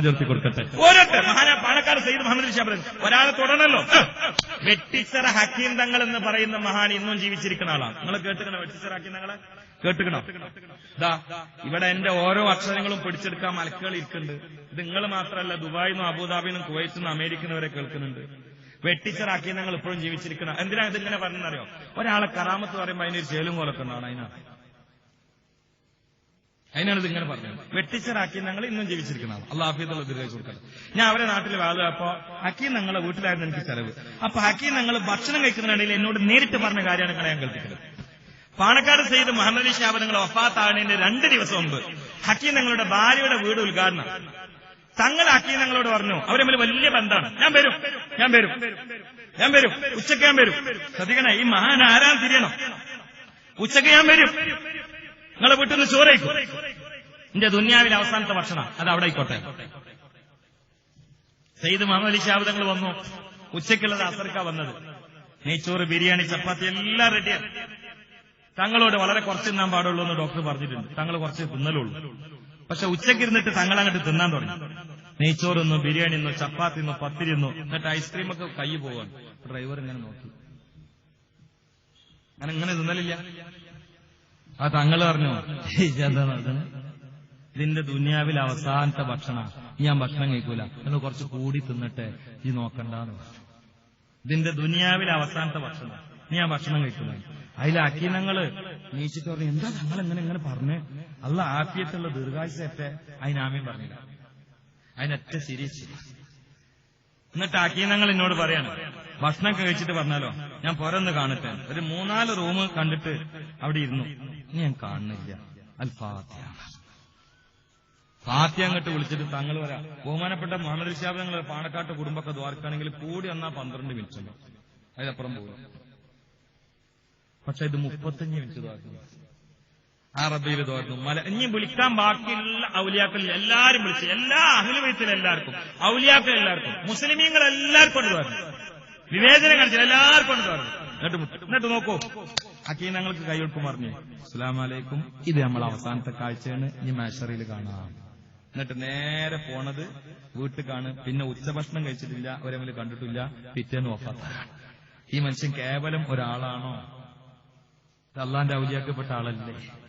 ചേർത്തി കൊടുക്കട്ടെ. ഓരോരുത്തർ മഹാന പാണക്കാട് സെയ്ദ് മുഹമ്മദ് ഷാബ് ഒരാളെ തുടരണല്ലോ വെട്ടിച്ചറ ഹക്കീം തങ്ങൾ എന്ന് പറയുന്ന മഹാൻ ഇന്നും ജീവിച്ചിരിക്കുന്ന ആളാണ്. നിങ്ങൾ കേട്ടുക്കണോ വെട്ടിച്ചറ ഹക്കീം തങ്ങളെ? കേട്ടുക്കണോ ദാ ഇവിടെ എന്റെ ഓരോ അക്ഷരങ്ങളും പിടിച്ചെടുക്കാൻ മലക്കുകൾ ഇരിക്കുന്നുണ്ട്. ഇത് നിങ്ങൾ മാത്രമല്ല ദുബായിൽ നിന്നും അബുദാബിന്നും കുവൈറ്റിൽ നിന്നും അമേരിക്കുന്നവരെ വരെ കേൾക്കുന്നുണ്ട്. വെട്ടിച്ചറാക്കി ഞങ്ങൾ ഇപ്പോഴും ജീവിച്ചിരിക്കണം എന്തിനാ ഇതിങ്ങനെ പറഞ്ഞറിയോ ഒരാളെ കറാമത്ത് പറയുമ്പോൾ അതിനൊരു ചേലും കൊലക്കുന്നതാണ് ഉണ്ടാണ് അതിനാണ് ഇതിങ്ങനെ പറഞ്ഞത്. വെട്ടിച്ചറാക്കി ഞങ്ങൾ ഇന്നും ജീവിച്ചിരിക്കുന്നതാണ്. അള്ളാഹിദുള്ള ദീർഘിച്ചു കൊടുക്കുന്നത് ഞാൻ അവരെ നാട്ടിൽ വാഴുക അപ്പോ ഹക്കീം ഞങ്ങളെ വീട്ടിലായിരുന്നു എനിക്ക് ചെലവ്. അപ്പൊ ഹക്കീം ഞങ്ങൾ ഭക്ഷണം കഴിക്കുന്നതിനിടയിൽ എന്നോട് നേരിട്ട് പറഞ്ഞ കാര്യമാണ് ഞാൻ കൽപ്പിക്കുന്നത് പാണക്കാട് സെയ്ത് മുഹമ്മദ് ഷാബ് നിങ്ങൾ ഒഫാത്താണിന്റെ രണ്ട് ദിവസം മുമ്പ് ഹക്കീം ഞങ്ങളുടെ ഭാര്യയുടെ വീട് ഉദ്ഘാടനം. തങ്ങൾ ഹക്കീം ഞങ്ങളോട് പറഞ്ഞു അവരെ തമ്മിൽ വലിയ ബന്ധമാണ്. ഞാൻ വരും. ഞാൻ വരും. ഞാൻ വരും. ഉച്ചയ്ക്ക് ഞാൻ വരും. ശ്രദ്ധിക്കണേ ഈ മഹാൻ ആരാൻ തിരിയണം. ഉച്ചയ്ക്ക് ഞാൻ വരും. നിങ്ങളെ ചോരയിക്കും. എന്റെ ദുന്യാവിലെ അവസാനത്തെ ഭക്ഷണം അത് അവിടെ ആയിക്കോട്ടെ. സെയ്ദ് മുഹമ്മദ് അലി വന്നു. ഉച്ചയ്ക്കുള്ളത് അസർക്ക വന്നത്. നെയ്ച്ചോറ് ബിരിയാണി ചപ്പാത്തി എല്ലാം റെഡിയാണ് തങ്ങളോട് വളരെ കുറച്ച് തിന്നാൻ പാടുള്ളൂ എന്ന് ഡോക്ടർ പറഞ്ഞിട്ടുണ്ട്. തങ്ങൾ കുറച്ച് തിന്നലുള്ളൂ. പക്ഷെ ഉച്ചയ്ക്ക് ഇരുന്നിട്ട് തങ്ങൾ അങ്ങോട്ട് തിന്നാൻ തുടങ്ങി. നെയ്ച്ചോറുന്നു ബിരിയാണി ഇന്നു ചപ്പാത്തി ഇന്നു പത്തിരി ഇന്നു എന്നിട്ട് ഐസ്ക്രീമൊക്കെ കൈ പോവാൻ ഡ്രൈവർ ഇങ്ങനെ നോക്കി. ഞാൻ ഇങ്ങനെ തിന്നലില്ല. ആ തങ്ങൾ പറഞ്ഞു. ഇതിന്റെ ദുനിയാവിൽ അവസാനത്തെ ഭക്ഷണ. ഞാൻ ഭക്ഷണം കഴിക്കൂല. നിങ്ങൾ കുറച്ച് കൂടി തിന്നിട്ട് ഈ നോക്കണ്ടെന്ന് പറഞ്ഞു. ഇതിന്റെ ദുനിയാവിൽ അവസാനത്തെ ഭക്ഷണം. ഞാൻ ഭക്ഷണം കഴിക്കൂല. അതിലെ അക്കീനങ്ങൾ നീച്ചിട്ട് പറഞ്ഞു എന്താ ഞങ്ങൾ എങ്ങനെ ഇങ്ങനെ പറഞ്ഞ്? അല്ല ആഫിയത്തുള്ള ദീർഘായുസേറ്റെ അതിനാമ്യം പറഞ്ഞില്ല. അതിനൊറ്റ ശരിച്ച് എന്നിട്ട് അക്കീനങ്ങൾ എന്നോട് പറയാണ് ഭക്ഷണം കഴിച്ചിട്ട് പറഞ്ഞാലോ? ഞാൻ പുറന്ന് കാണട്ടെ. ഒരു മൂന്നാൽ റൂം കണ്ടിട്ട് അവിടെ ഇരുന്നു. ഞാൻ കാണുന്നില്ല. അൽ ഫാത്തിഹ ഫാത്തിഹ അങ്ങോട്ട് വിളിച്ചിട്ട് തങ്ങൾ വരാം. ബഹുമാനപ്പെട്ട മുഹമ്മദ് ഞങ്ങൾ പാണക്കാട്ട് കുടുംബൊക്കെ ദ്വാരക്കാണെങ്കിൽ കൂടി വന്നാ പന്ത്രണ്ട് മിനിറ്റ് അതിനപ്പുറം പോകും പക്ഷെ ഇത് മുപ്പത്തഞ്ച് മിനിറ്റ് ദ്വാരക്കുന്നു. ആ റബ്ബിയിൽ തോർന്നു മല ഇനി വിളിക്കാൻ ബാക്കിയുള്ള ഔലിയാക്കളിൽ എല്ലാരും വിളിച്ചു എല്ലാ അഹിലുവയത്തിൽ എല്ലാവർക്കും ഔലിയാക്കൾ എല്ലാവർക്കും മുസ്ലിമീങ്ങൾ എല്ലാവർക്കും കൊണ്ട് വിവേചനം കാണിച്ചു എല്ലാവർക്കും കൊണ്ട് എന്നിട്ട്. എന്നിട്ട് നോക്കൂ. അക്കീനങ്ങൾക്ക് കൈയൊടുക്കും പറഞ്ഞു. അസ്സലാമലൈക്കും. ഇത് നമ്മൾ അവസാനത്തെ കാഴ്ചയാണ്. ഈ മാഷറിയിൽ കാണാം. എന്നിട്ട് നേരെ പോണത് വീട്ടിൽ കാണ് പിന്നെ ഉച്ചഭക്ഷണം കഴിച്ചിട്ടില്ല. അവരെ കണ്ടിട്ടില്ല. പിറ്റേന്ന് ഒഫാത്താണ് ഈ മനുഷ്യൻ കേവലം ഒരാളാണോ? അള്ളാന്റെ ഔലിയാക്കപ്പെട്ട ആളല്ലേ?